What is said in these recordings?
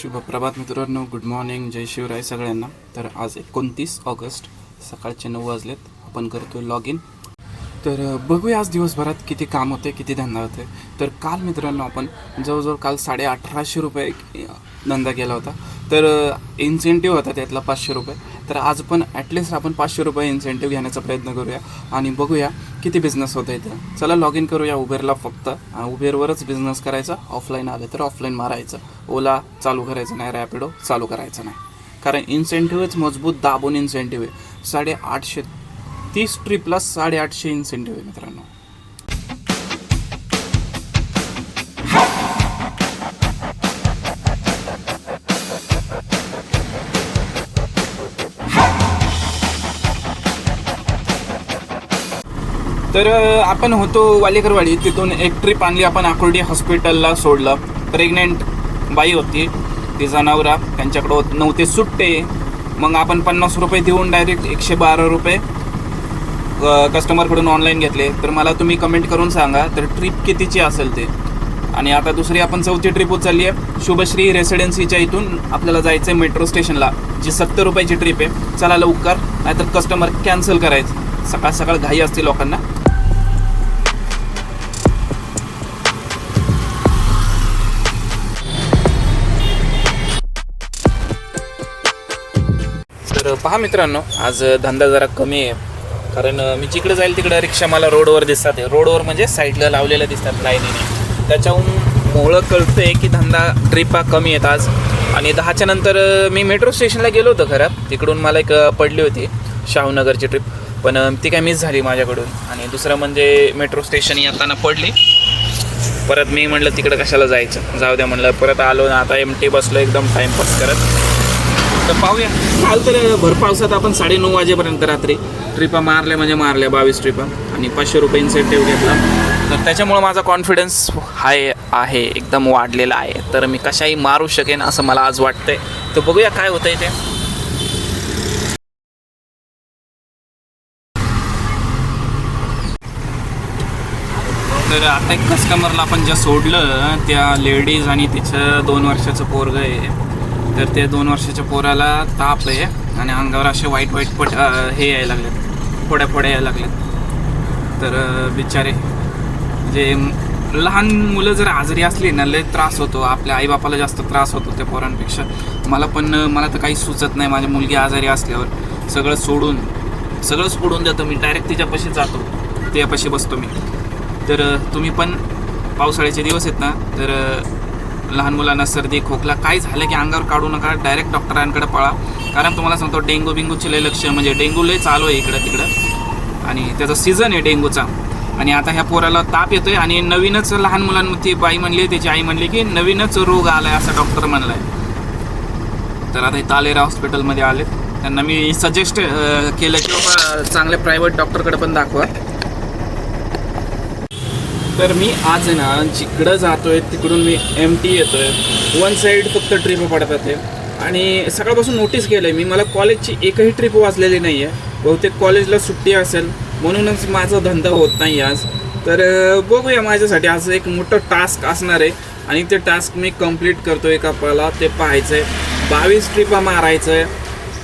शुभ प्रभात मित्रांनो good morning जय शिवराय सगळ्यांना. तर आज एकोणतीस ऑगस्ट सकाळचे नऊ वाजलेत. आपण करतो लॉग इन तर बघूया आज दिवसभरात किती काम होते किती धंदा होते तर काल मित्रांनो आपण जवळजवळ काल साडे अठराशे रुपये धंदा केला होता. तर इन्सेंटिव्ह होता त्यातला पाचशे रुपये. तर आज पण ॲटलिस्ट आपण पाचशे रुपये इन्सेंटिव्ह घेण्याचा प्रयत्न करूया. आणि बघूया किती बिझनेस होतं इथं? चला लॉग इन करूया उबेरला फक्त. उबेरवरच बिझनेस करायचा. ऑफलाईन आले तर ऑफलाईन मारायचं. ओला चालू करायचं नाही रॅपिडो चालू करायचं नाही. कारण इन्सेंटिव्हच मजबूत दाबून इन्सेंटिव्ह आहे. साडेआठशे तीस ट्रिपला साडेआठशे इन्सेंटिव्ह आहे मित्रांनो. तर आपण होतो वालेकरवाडी. तिथून एक ट्रिप आणली आपण आकुर्डी हॉस्पिटलला सोडलं. प्रेग्नेंट बाई होती. ती नवरा त्यांच्याकडं होत नव्हते. सुट्टे. मग आपण पन्नास रुपये देऊन डायरेक्ट एकशे बारा रुपये कस्टमरकडून ऑनलाईन घेतले. तर मला तुम्ही कमेंट करून सांगा तर ट्रिप कितीची असेल ते? आणि आता दुसरी आपण चौथी ट्रिप उचलली आहे. शुभश्री रेसिडेन्सीच्या इथून आपल्याला जायचं आहे मेट्रो स्टेशनला जी सत्तर रुपयाची ट्रिप आहे. चला लवकर. नाहीतर कस्टमर कॅन्सल करायचं. सकाळ सकाळ घाई असते लोकांना. तर पहा मित्रांनो आज धंदा जरा कमी आहे. कारण मी जिकडे जाईल तिकडं रिक्षा मला रोडवर दिसतात आहे. रोडवर म्हणजे साईडला लावलेल्या दिसतात लाईनीने. त्याच्याहून मोहळं कळतंय की धंदा ट्रिपा कमी आहेत आज. आणि दहाच्या नंतर मी मेट्रो स्टेशनला गेलो होतो खरं तिकडून मला एक पडली होती शाहूनगरची ट्रिप पण ती काय मिस झाली माझ्याकडून. आणि दुसरं म्हणजे मेट्रो स्टेशन येताना पडली. परत मी म्हटलं तिकडं कशाला जायचं? जाऊ द्या म्हणलं. परत आलो ना आता एम टी बसलो एकदम टाईमपास करत. तर पाहूया. काल तर भर पावसात आपण साडेनऊ वाजेपर्यंत रात्री ट्रिपा मारल्या म्हणजे मारल्या बावीस ट्रिपा. आणि पाचशे रुपये इन्सेंटिव्ह घेतला. तर त्याच्यामुळं माझा कॉन्फिडन्स हाय आहे एकदम वाढलेला आहे. तर मी कशाही मारू शकेन असं मला आज वाटतंय. तर बघूया काय होतंय ते. तर आता एक कस्टमरला आपण ज्या सोडलं त्या लेडीज आणि तिचं दोन वर्षाचं पोरग आहे. तर त्या दोन वर्षाच्या पोराला ताप आहे आणि अंगावर असे वाईट वाईट पट हे यायला लागलेत. फोड्या फोड्या यायला लागल्यात तर बिचारे जे लहान मुलं जर आजारी असली ना लय त्रास होतो. आपल्या आईबापाला जास्त त्रास होतो त्या पोरांपेक्षा. मला पण मला तर काही सुचत नाही माझी मुलगी आजारी असल्यावर. सगळं सोडून सगळं सोडून देतो मी. डायरेक्ट तिच्यापाशी जातो. त्यापाशी बसतो मी. तर तुम्ही पण पावसाळ्याचे दिवस आहेत ना तर लहान मुलांना सर्दी खोकला काय झालं की अंगावर काढू नका डायरेक्ट डॉक्टरांकडे पळा. कारण तुम्हाला सांगतो डेंगू बिंगूचे लय लक्ष म्हणजे डेंगू लय चालू आहे इकडं तिकडं. आणि त्याचा सीझन आहे डेंगूचा. आणि आता ह्या पोराला ताप येतोय आणि नवीनच लहान मुलांमध्ये बाई म्हणली त्याची आई म्हणली की नवीनच रोग आलाय असं डॉक्टर म्हणलाय. तर आता हे तालेरा हॉस्पिटलमध्ये आले त्यांना मी सजेस्ट केलं की बाबा चांगल्या प्रायव्हेट डॉक्टरकडे पण दाखवा. तर मी आज आहे ना जिकडं जातोय तिकडून मी एम टी येतोय. वन साईड फक्त ट्रिप पडतात ते आणि सकाळपासून नोटीस केलं आहे मी मला कॉलेजची एकही ट्रिप वाचलेली नाही आहे बहुतेक कॉलेजला सुट्टी असेल म्हणूनच माझा धंदा होत नाही आज. तर बघूया माझ्यासाठी आज एक मोठं टास्क असणार आहे. आणि ते टास्क मी कंप्लीट करतो एका पाला ते पाहायचं आहे बावीस ट्रिपा मारायचं आहे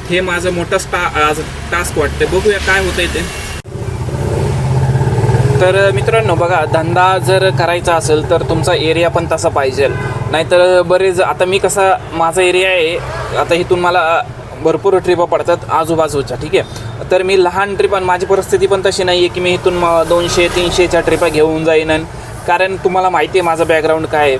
हे माझं मोठं स्टा आज टास्क वाटतं बघूया काय होतं आहे ते. तर मित्रांनो बघा धंदा जर करायचा असेल तर तुमचा एरिया पण तसा पाहिजे. नाहीतर बरेच आता मी कसा माझा एरिया आहे आता इथून मला भरपूर ट्रिपा पडतात आजूबाजूच्या ठीक आहे? तर मी लहान ट्रिपा माझी परिस्थिती पण तशी नाही आहे की मी इथून म- दोनशे तीनशेच्या ट्रिपा घेऊन जाईन. कारण तुम्हाला माहिती आहे माझं बॅकग्राऊंड काय आहे.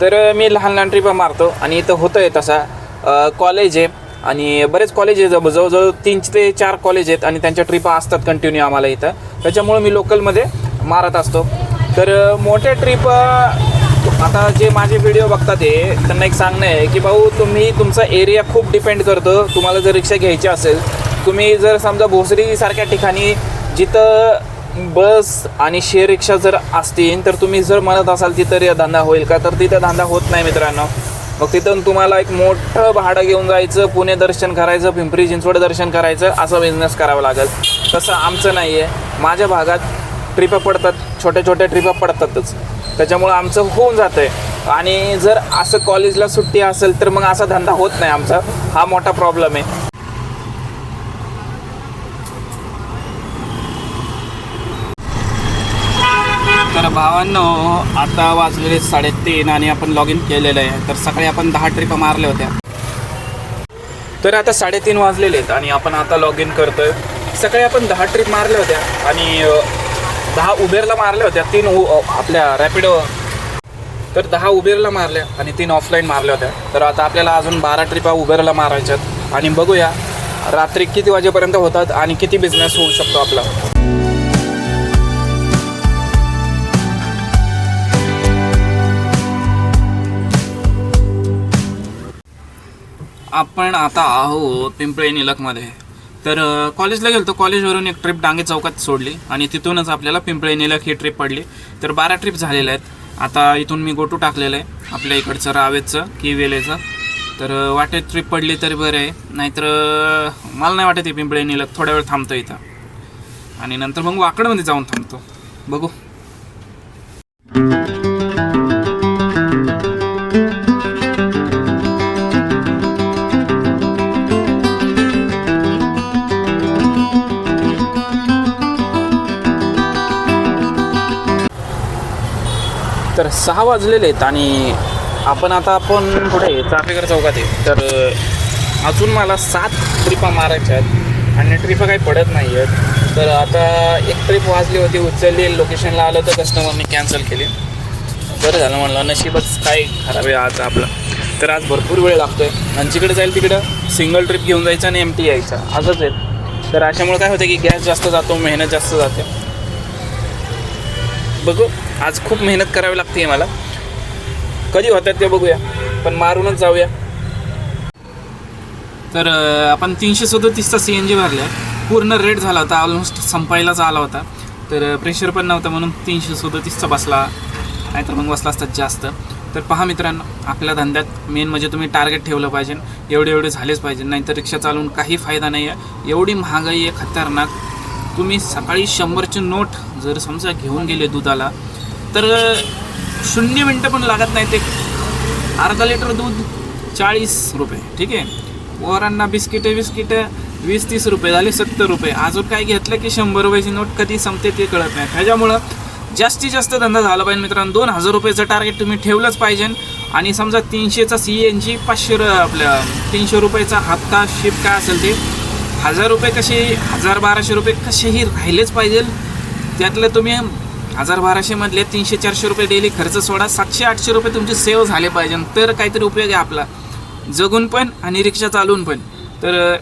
तर मी लहान लहान ट्रिपा मारतो आणि इथं होतं आहे तसा कॉलेज आहे आणि बरेच कॉलेज आहे जवळ- जवळजवळ तीन ते चार कॉलेज आहेत आणि त्यांच्या ट्रिपा असतात कंटिन्यू आम्हाला इथं. त्याच्यामुळं मी लोकलमध्ये मारत असतो. तर मोठ्या ट्रिप आता जे माझे व्हिडिओ बघतात ते त्यांना एक सांगणं आहे की भाऊ तुम्ही तुमचा एरिया खूप डिपेंड करतो. तुम्हाला जर रिक्षा घ्यायची असेल तुम्ही जर समजा भोसरीसारख्या ठिकाणी जिथं बस आणि शेअर रिक्षा जर असतील तर तुम्ही जर म्हणत असाल तिथं धंदा होईल का? तर तिथं धंदा होत नाही मित्रांनो. मग तिथून तुम्हाला एक मोठं भाडं घेऊन जायचं पुणे दर्शन करायचं पिंपरी चिंचवड दर्शन करायचं असं बिझनेस करावं लागेल. तसं आमचं नाही आहे माझ्या भागात ट्रिपा पडतात छोट्या छोट्या ट्रिपा पडतातच. त्याच्यामुळं आमचं होऊन जातं आहे आणि जर असं कॉलेजला सुट्टी असेल तर मग असा धंदा होत नाही आमचा. हा मोठा प्रॉब्लेम आहे तर भावांनो आता वाजलेले साडेतीन आणि आपण लॉग इन केलेलं आहे. तर सकाळी आपण दहा ट्रिपा मारल्या होत्या. तर आता साडेतीन वाजलेले आहेत आणि आपण आता लॉग इन करतोय. सकाळी आपण दहा ट्रिप मारल्या होत्या आणि दहा उबेरला मारल्या होत्या. तीन उ- आपल्या रॅपिडो तर दहा उबेरला मारल्या आणि तीन ऑफलाईन मारल्या होत्या. तर आता आपल्याला अजून बारा ट्रिपा उबेरला मारायच्यात. आणि बघूया रात्री किती वाजेपर्यंत होतात आणि किती बिझनेस होऊ शकतो आपला. आपण आता आहोत पिंपळे निलखमध्ये तर कॉलेजला गेलो कॉलेजवरून एक ट्रिप डांगे चौकात सोडली आणि तिथूनच आपल्याला पिंपळे निलख ही ट्रिप पडली. तर बारा ट्रिप झालेल्या आहेत. आता इथून मी गोटू टाकलेलं आहे आपल्या इकडचं रावेचं किवेलेचं तर वाटेत ट्रिप पडली तरी बरं आहे. नाहीतर मला नाही वाटत आहे पिंपळे निलक थोड्या वेळ थांबतो इथं. आणि नंतर मग वाकडमध्ये जाऊन थांबतो. बघू. तर सहा वाजलेले आहेत आणि आपण आता आपण पुढे चाफेकर चौकात आहे. तर अजून मला सात ट्रिपा मारायच्या आहेत आणि ट्रिपा काही पडत नाही आहेत. तर आता एक ट्रिप वाजली होती उचलली लोकेशनला आलं तर कस्टमरने कॅन्सल केली. बरं झालं म्हणलं नशीबच काय खराब आहे आज आपलं. तर आज भरपूर वेळ लागतो आहे आणि जिकडे जाईल तिकडं सिंगल ट्रिप घेऊन जायचं आणि एम टी यायचं. असंच आहे. तर अशामुळे काय होतं की गॅस जास्त जातो मेहनत जास्त जाते. बघू. आज खूप मेहनत करावी लागते मला. कधी होतात ते बघूया पण मारूनच जाऊया. तर आपण तीनशे सदोतीसचा सी एन जी भरल्या. पूर्ण रेट झाला होता ऑलमोस्ट संपायलाच आला होता. तर प्रेशर पण नव्हतं म्हणून तीनशे सदोतीसचा बसला. नाहीतर मग बसला असतात जास्त. तर पहा मित्रांनो आपल्या धंद्यात मेन म्हणजे तुम्ही टार्गेट ठेवलं पाहिजे. एवढे एवढे झालेच पाहिजे. नाहीतर रिक्षा चालवून काही फायदा नाही आहे एवढी महागाई आहे खतरनाक. तुम्ही सकाळी शंभरची नोट जर समजा घेऊन गेले दुधाला तर शून्य मिनटं पण लागत नाही ते अर्धा लिटर दूध चाळीस रुपये ठीक आहे? वरांना बिस्किटं बिस्किटं वीस तीस रुपये झाले सत्तर रुपये. अजून काय घेतलं की शंभर रुपयाची नोट कधी संपते ते कळत नाही. त्याच्यामुळं जास्तीत जास्त धंदा झाला पाहिजे मित्रांनो. दोन हजार रुपयाचं टार्गेट तुम्ही ठेवलंच पाहिजे. आणि समजा तीनशेचा सी एन जी पाचशे रु- आपल्या तीनशे रुपयाचा हप्ता शिप काय असेल ते हजार रुपये कसे हजार बाराशे रुपये कसेही राहिलेच पाहिजे. त्यातलं तुम्ही हजार बाराशेमधले तीनशे चारशे रुपये डेली खर्च सोडा. सातशे आठशे रुपये तुमचे सेव्ह झाले पाहिजे. तर काहीतरी उपयोग आहे आपला. जगून पण आणि रिक्षा चालवून पण. तर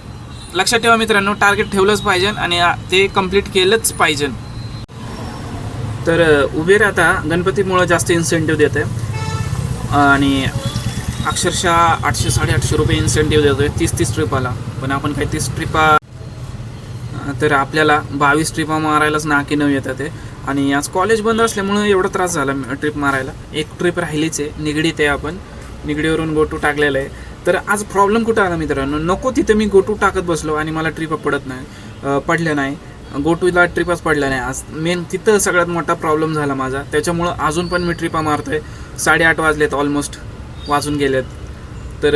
लक्षात ठेवा मित्रांनो टार्गेट ठेवलंच पाहिजे आणि ते कंप्लीट केलंच पाहिजे. तर उबेर आता गणपतीमुळं जास्त इन्सेंटिव्ह देते आणि अक्षरशः आठशे साडेआठशे रुपये इन्सेंटिव्ह देतोय तीस तीस ट्रिपाला पण आपण काही तीस ट्रिपा तर आपल्याला बावीस ट्रिपा मारायलाच नाकी नऊ येतात ते. आणि आज कॉलेज बंद असल्यामुळं एवढा त्रास झाला ट्रिप मारायला. एक ट्रिप राहिलीच आहे निगडीत आहे आपण. निगडीवरून गोटू टाकलेलं आहे. तर आज प्रॉब्लेम कुठं आला मित्रांनो? नको तिथं मी गोटू टाकत बसलो आणि मला ट्रिप पडत नाही पडलं पडल्या नाही. गोटूला ट्रिपच पडल्या नाही. आज मेन तिथं सगळ्यात मोठा प्रॉब्लेम झाला माझा. त्याच्यामुळं अजून पण मी ट्रिपा मारतोय. साडेआठ वाजलेत ऑलमोस्ट वाजून गेलेत. तर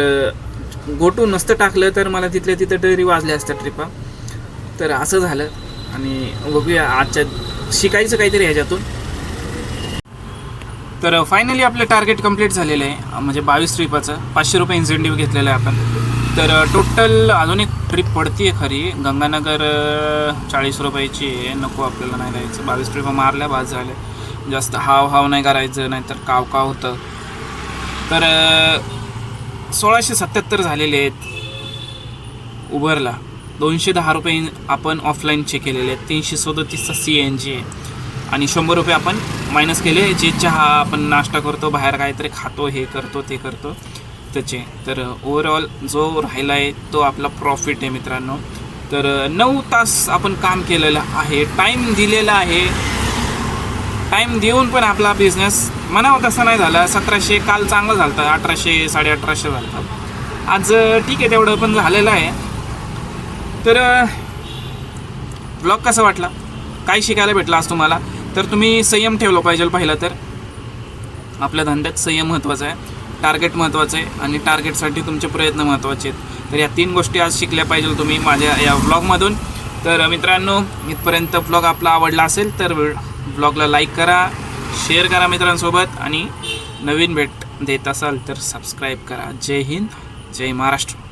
गोटू नसतं टाकलं तर मला तिथल्या तिथं तरी वाजल्या असत्या ट्रिपा तर असं झालं आणि बघूया आजच्या शिकायचं काहीतरी ह्याच्यातून. तर फायनली आपलं टार्गेट कंप्लीट झालेलं आहे. म्हणजे बावीस ट्रिपाचं पाचशे रुपये इन्सेंटिव्ह घेतलेलं आहे आपण. तर टोटल अजून एक ट्रिप पडती आहे खरी. गंगानगर चाळीस रुपयाची आहे. नको आपल्याला नाही जायचं. बावीस ट्रिप मारल्या बाद झाल्या. जास्त हाव हाव नाही करायचं नाहीतर काव काव होतं. तर सोळाशे सत्याहत्तर झालेले आहेत उबरला दोनशे दहा रुपये आपण ऑफलाईनचे केलेले आहेत. तीनशे सदतीसचा सी एन जी आहे. आणि शंभर रुपये आपण मायनस केले जे चहा आपण नाश्ता करतो बाहेर काहीतरी खातो हे करतो ते करतो त्याचे. तर ओवरऑल जो राहिला आहे तो आपला प्रॉफिट आहे मित्रांनो. तर नऊ तास आपण काम केलेलं आहे. टाईम दिलेला आहे. टाईम देऊन पण आपला बिझनेस म्हणावं तसं नाही झाला. सतराशे काल चांगलं झालं होतं अठराशे साडे अठराशे झालं होतं. आज ठीक आहे तेवढं पण झालेलं आहे. तर ब्लॉग कसा वाटला? काय शिकायला भेटलं आज तुम्हाला? तर तुम्ही संयम ठेवला पाहिजे पहिलं तर. आपल्या धंद्यात संयम महत्त्वाचा आहे टार्गेट महत्त्वाचं आहे आणि टार्गेटसाठी तुमचे प्रयत्न महत्त्वाचे आहेत. तर या तीन गोष्टी आज शिकल्या पाहिजे तुम्ही माझ्या या ब्लॉगमधून तर मित्रांनो इथपर्यंत ब्लॉग आपला आवडला असेल तर ब्लॉगला लाईक करा शेअर करा मित्रांसोबत आणि नवीन भेट देत असाल तर सबस्क्राईब करा. जय हिंद जय महाराष्ट्र.